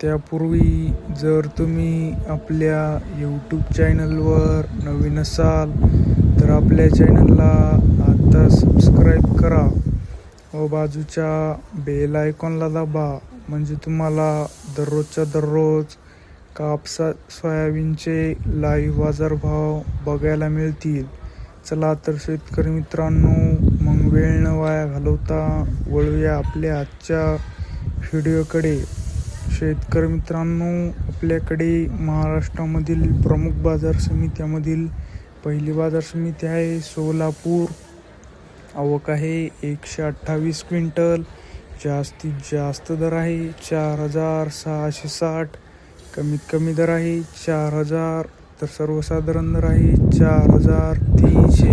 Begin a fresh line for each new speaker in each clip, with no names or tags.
त्यापूर्वी जर तुम्ही आपल्या यूट्यूब चॅनलवर नवीन असाल तर आपल्या चॅनलला आता सबस्क्राईब करा. व बाजूच्या बेल आयकॉनला दाबा. म्हणजे तुम्हाला दररोजच्या दररोज कापसा सोयाबीनचे लाईव्ह बाजारभाव बघायला मिळतील. चला तर शेतकरी मित्रांनो मग वेळ न वाया घालवता वळूया आपल्या आजच्या व्हिडिओकडे शेतकरी मित्रांनो आपल्याकडे महाराष्ट्रामधील प्रमुख बाजार समित्यामधील पहिली बाजार समिती आहे सोलापूर. आवक आहे एकशे अठ्ठावीस क्विंटल. जास्तीत जास्त दर आहे चार हजार सहाशे साठ. कमीत कमी दर आहे चार हजार. तर सर्वसाधारण दर आहे चार हजार तीनशे.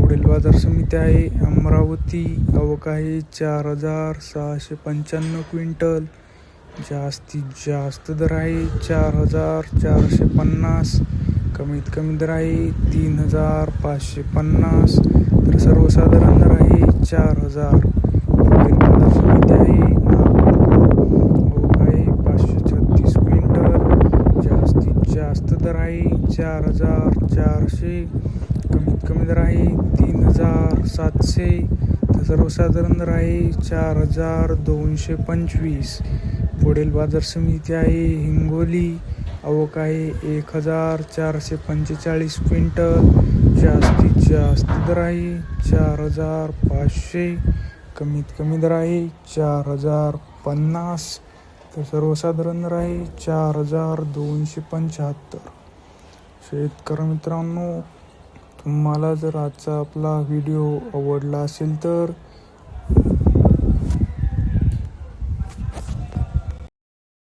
पुढील बाजार समिती आहे अमरावती. आवक आहे चार हजार सहाशे पंच्याण्णव क्विंटल. जास्तीत जास्त दर आहे चार हजार चारशे पन्नास कमीत कमी दर आहे तीन हजार पाचशे पन्नास. तर सर्वसाधारण दर आहे चार हजार. समिती आहे हो, आहे पाचशे छत्तीस क्विंटल. जास्तीत जास्त दर आहे चार हजार चारशे. कमीत कमी दर आहे तीन हजार सातशे. सर्वसाधारण आहे चार हजार दोनशे पंचवीस. पुढील बाजार समिती आहे हिंगोली. आवक आहे एक हजार चारशे पंचेचाळीस क्विंटल. जास्तीत जास्त दर आहे चार हजार पाचशे. कमीत कमी दर आहे चार हजार पन्नास. तर सर्वसाधारण दर आहे चार हजार दोनशे पंच्याहत्तर. शेतकरी मित्रांनो तुम्हाला जर आजचा आपला व्हिडिओ आवडला असेल तर